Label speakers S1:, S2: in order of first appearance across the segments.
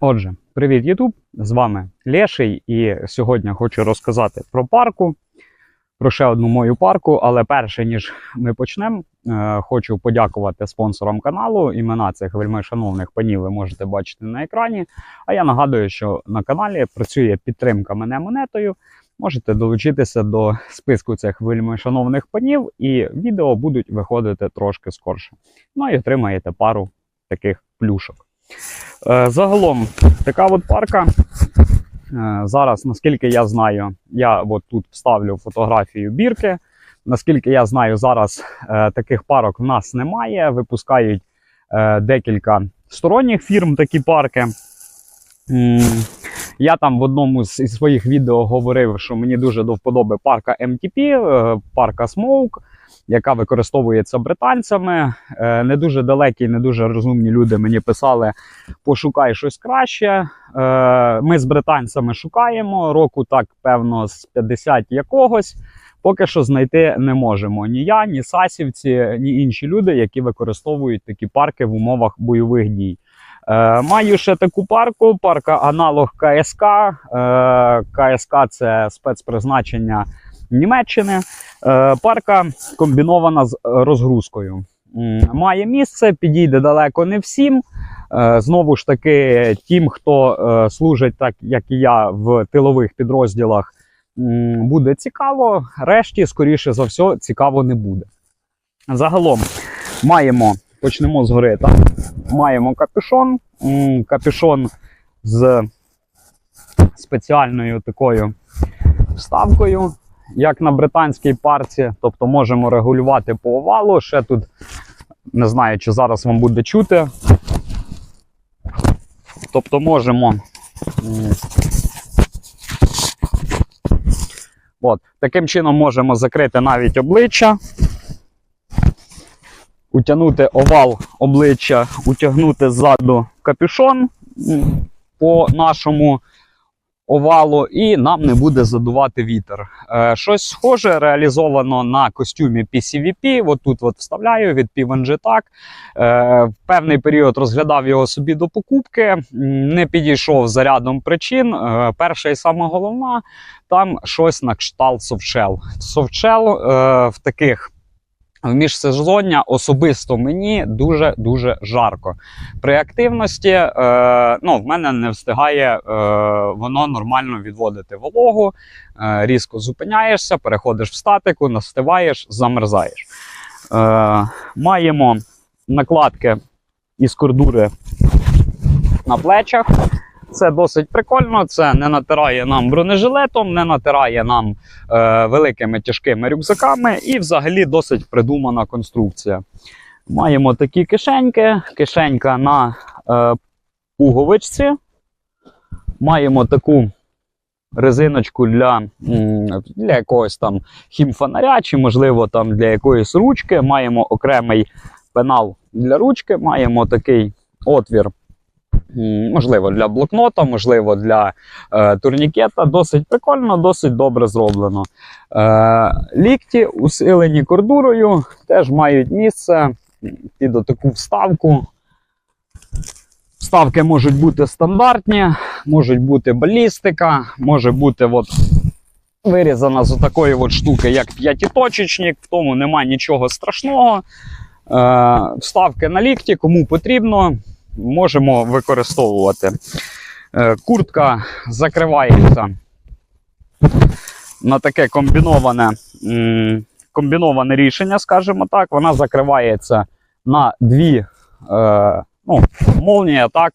S1: Отже, привіт, Ютуб! З вами Леший, і сьогодні хочу розказати про парку, про ще одну мою парку. Але перше ніж ми почнемо, е, хочу подякувати спонсорам каналу. Імена цих вельми шановних панів ви можете бачити на екрані. А я нагадую, що на каналі працює підтримка мене монетою. Можете долучитися до списку цих вельми шановних панів, і відео будуть виходити трошки скорше. Ну і отримаєте пару таких плюшок. Е, Загалом, така от парка. Е, Зараз, наскільки я знаю, я от тут вставлю фотографію бірки. Наскільки я знаю, зараз е, таких парок в нас немає. Випускають декілька сторонніх фірм такі парки. Я там в одному з своїх відео говорив, що мені дуже до вподоби парка MTP, парка Smoke, яка використовується британцями. Е, Не дуже далекі, не дуже розумні люди мені писали: пошукай щось краще. Е, Ми з британцями шукаємо року, так певно, з 50 якогось. Поки що знайти не можемо ні я, ні сасівці, ні інші люди, які використовують такі парки в умовах бойових дій. Е, маю ще таку парку, парка аналог КСК. Е, КСК це спецпризначення Німеччини. Е, парка комбінована з е, розгрузкою. Має місце, підійде далеко не всім. Е, Знову ж таки, тим, хто служить так, як і я, в тилових підрозділах, буде цікаво. Решті, скоріше за все, цікаво не буде. Загалом маємо, почнемо згори, так? Маємо капюшон. Капюшон з спеціальною такою вставкою, як на британській парці. Тобто можемо регулювати по овалу. Ще тут не знаю, чи зараз вам буде чути. Тобто можемо. От, таким чином можемо закрити навіть обличчя, утягнути овал обличчя, утягнути ззаду капюшон по нашому овалу, і нам не буде задувати вітер. Е, щось схоже реалізовано на костюмі PCVP. От тут от вставляю від P1G так. Е, в певний період розглядав його собі до покупки, не підійшов за рядом причин. Е, перша і сама головна там щось на кшталт софтшел. Софтшел е, в таких. В міжсезоння особисто мені дуже дуже жарко. При активності е, ну, в мене не встигає е, воно нормально відводити вологу, е, різко зупиняєшся, переходиш в статику, настиваєш, замерзаєш. Е, маємо накладки із кордури на плечах. Це досить прикольно. Це не натирає нам бронежилетом, не натирає нам е, великими тяжкими рюкзаками, і взагалі досить придумана конструкція. Маємо такі кишеньки, кишенька на е, пуговичці. Маємо таку резиночку для, для якогось там хімфонаря, чи, можливо, там для якоїсь ручки. Маємо окремий пенал для ручки, маємо такий отвір. Можливо, для блокнота, можливо, для е, турнікета. Досить прикольно, досить добре зроблено. Е, лікті, усилені кордурою, теж мають місце під таку вставку. Вставки можуть бути стандартні, можуть бути балістика, може бути от вирізана з такої от штуки, як п'ятиточечник, в тому немає нічого страшного. Е, вставки на лікті, кому потрібно, можемо використовувати. Е, куртка закривається на таке комбіноване, комбіноване рішення, скажімо так. Вона закривається на дві е, ну, молнія, так,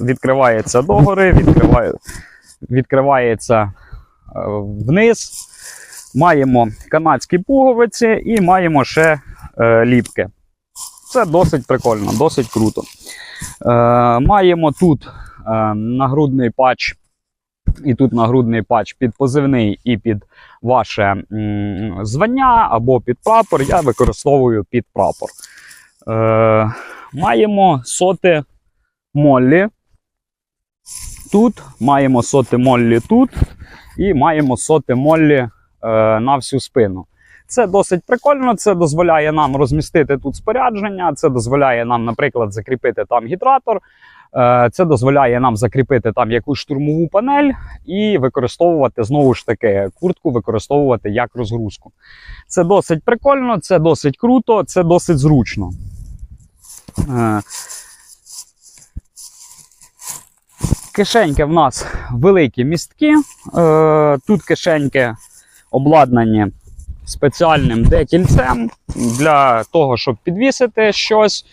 S1: відкривається догори, відкриває, відкривається е, вниз. Маємо канадські пуговиці і маємо ще ліпки. Це досить прикольно, досить круто. Е, маємо тут е, нагрудний патч, і тут нагрудний патч під позивний і під ваше звання або під прапор. Я використовую під прапор. Е, маємо соти моллі. Тут, маємо соти моллі тут, і маємо соти моллі на всю спину. Це досить прикольно. Це дозволяє нам розмістити тут спорядження. Це дозволяє нам, наприклад, закріпити там гідратор. Е, Це дозволяє нам закріпити там якусь штурмову панель і використовувати знову ж таки куртку, використовувати як розгрузку. Це досить прикольно, це досить круто, це досить зручно. Е, Кишеньки в нас великі містки. Е, Тут кишеньки обладнані спеціальним декільцем для того, щоб підвісити щось.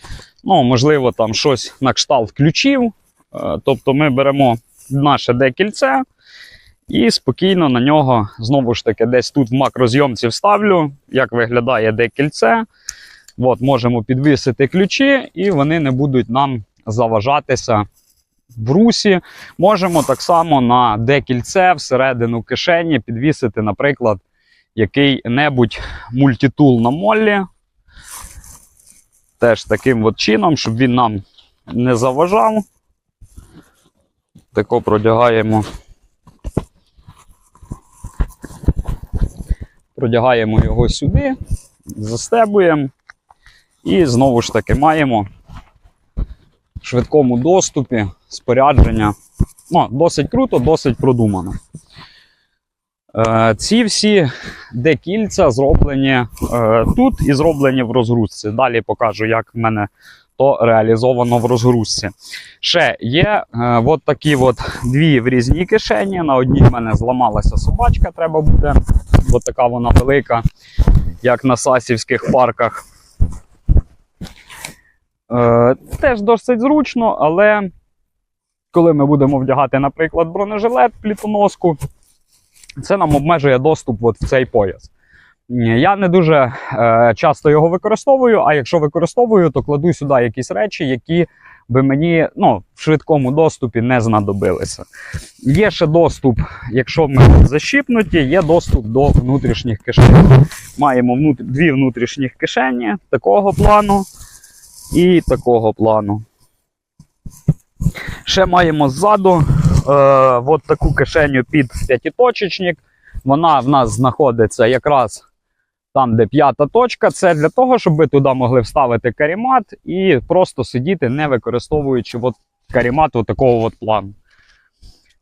S1: Ну, можливо, там щось на кшталт ключів. Е, Тобто ми беремо наше декільце і спокійно на нього, знову ж таки, десь тут в макрозйомці вставлю, як виглядає декільце. От, можемо підвісити ключі, і вони не будуть нам заважатися в русі. Можемо так само на декільце всередину кишені підвісити, наприклад, який-небудь мультитул на моллі. Теж таким от чином, щоб він нам не заважав. Тако продягаємо. Продягаємо його сюди, застебуємо. І знову ж таки маємо в швидкому доступі спорядження. Ну, досить круто, досить продумано. Е, ці всі декільця зроблені е, тут і зроблені в розгрузці. Далі покажу, як в мене то реалізовано в розгрузці. Ще є е, от такі от дві врізні кишені. На одній в мене зламалася собачка, треба буде. От така вона велика, як на сасівських парках. Теж досить зручно, але коли ми будемо вдягати, наприклад, бронежилет, плітоноску, це нам обмежує доступ от в цей пояс. Я не дуже е, часто його використовую, а якщо використовую, то кладу сюди якісь речі, які би мені ну, в швидкому доступі не знадобилися. Є ще доступ, якщо ми защіпнуті, є доступ до внутрішніх кишень. Маємо внут... дві внутрішніх кишені такого плану і такого плану. Ще маємо ззаду от таку кишеню під п'ятиточечник. Вона в нас знаходиться якраз там, де п'ята точка. Це для того, щоб ви туди могли вставити карімат і просто сидіти, не використовуючи от карімат такого от плану.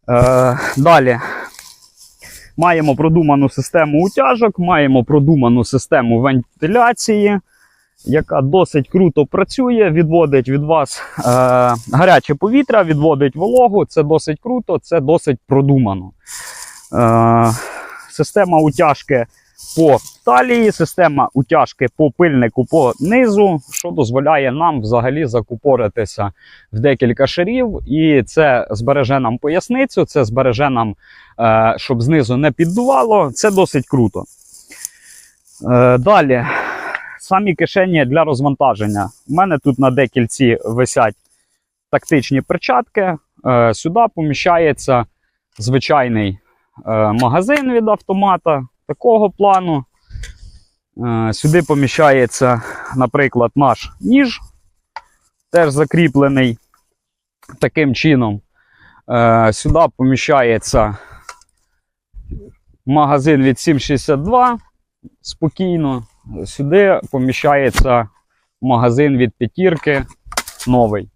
S1: Е, далі маємо продуману систему утяжок, маємо продуману систему вентиляції яка досить круто працює, відводить від вас е, гаряче повітря, відводить вологу. Це досить круто, це досить продумано. Е, система утяжки по талії, система утяжки по пильнику по низу, що дозволяє нам взагалі закупоритися в декілька шарів. І це збереже нам поясницю, це збереже нам, е, щоб знизу не піддувало. Це досить круто. Е, далі самі кишені для розвантаження. У мене тут на декільці висять тактичні перчатки. Е, Сюди поміщається звичайний е, магазин від автомата такого плану. Е, Сюди поміщається, наприклад, наш ніж, теж закріплений таким чином. Сюди поміщається магазин від 762 спокійно. Сюди поміщається магазин від п'ятірки новий.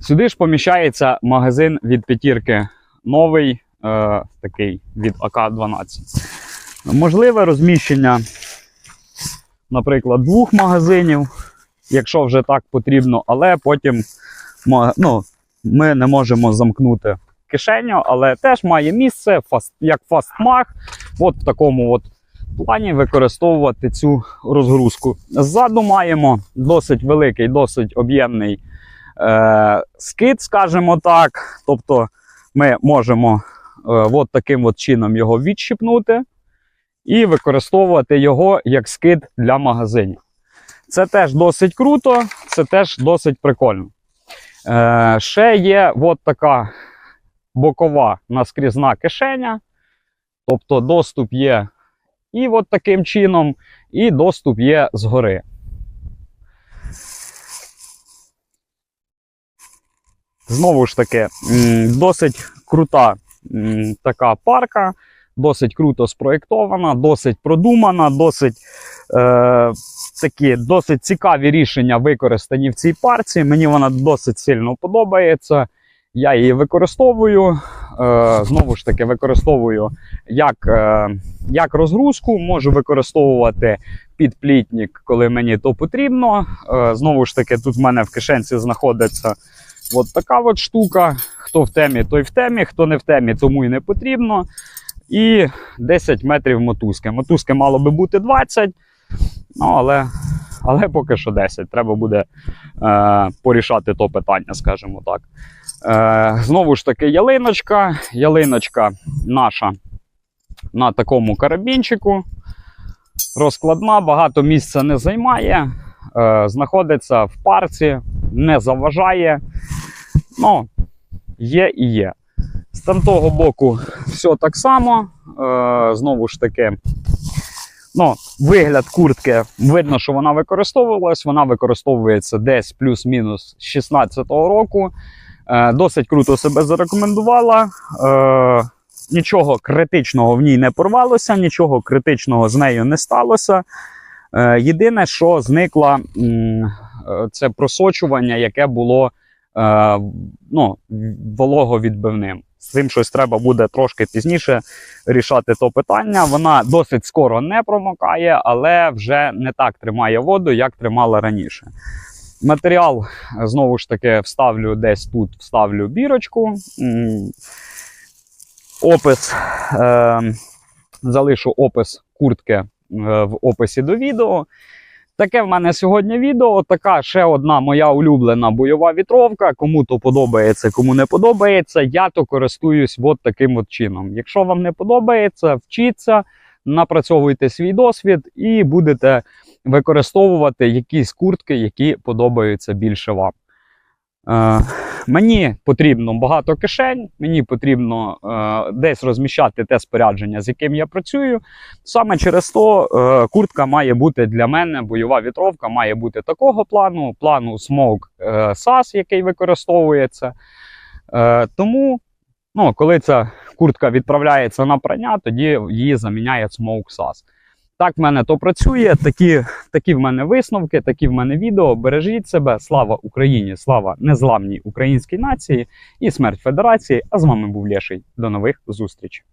S1: Сюди ж поміщається магазин від п'ятірки новий, е, такий від АК-12. Можливе розміщення, наприклад, двох магазинів, якщо вже так потрібно, але потім ну, ми не можемо замкнути кишеню, але теж має місце як фастмаг. От в такому от плані використовувати цю розгрузку. Ззаду маємо досить великий, досить об'ємний е, скид, скажімо так. Тобто ми можемо е, от таким от чином його відщипнути і використовувати його як скид для магазинів. Це теж досить круто, це теж досить прикольно. Е, ще є от така бокова наскрізна кишеня. Тобто доступ є і от таким чином, і доступ є згори. Знову ж таки, досить крута така парка, досить круто спроєктована, досить продумана, досить е, такі досить цікаві рішення використані в цій парці. Мені вона досить сильно подобається. Я її використовую. Е, знову ж таки, використовую як, е, як розгрузку, можу використовувати під плітник, коли мені то потрібно. Е, знову ж таки, тут в мене в кишенці знаходиться от така от штука. Хто в темі, той в темі, хто не в темі, тому і не потрібно. І 10 метрів мотузки. Мотузки мало би бути 20, ну, але, але поки що 10. Треба буде е, порішати то питання, скажімо так. Е, знову ж таки, ялиночка. Ялиночка наша на такому карабінчику. Розкладна, багато місця не займає. Е, знаходиться в парці, не заважає. Ну, є і є. З там того боку все так само. Е, знову ж таки, ну, вигляд куртки видно, що вона використовувалась. Вона використовується десь плюс-мінус з 16-го року. Е, досить круто себе зарекомендувала. Е, нічого критичного в ній не порвалося, нічого критичного з нею не сталося. Е, єдине, що зникло, е, це просочування, яке було е, ну, вологовідбивним. З цим щось треба буде трошки пізніше рішати то питання. Вона досить скоро не промокає, але вже не так тримає воду, як тримала раніше. Матеріал знову ж таки вставлю десь тут, вставлю бірочку. Опис е, залишу опис куртки е, в описі до відео. Таке в мене сьогодні відео. Така ще одна моя улюблена бойова вітровка. Кому то подобається, кому не подобається. Я то користуюсь от таким от чином. Якщо вам не подобається, вчіться, напрацьовуйте свій досвід і будете використовувати якісь куртки, які подобаються більше вам. Е, мені потрібно багато кишень, мені потрібно е, десь розміщати те спорядження, з яким я працюю. Саме через то е, куртка має бути для мене, бойова вітровка має бути такого плану, плану Smoke е, SAS, який використовується. Е, тому, ну, коли ця куртка відправляється на прання, тоді її заміняє Smoke SAS. Так в мене то працює. Такі, такі в мене висновки, такі в мене відео. Бережіть себе. Слава Україні! Слава незламній українській нації і смерть Федерації. А з вами був Лєший. До нових зустрічей.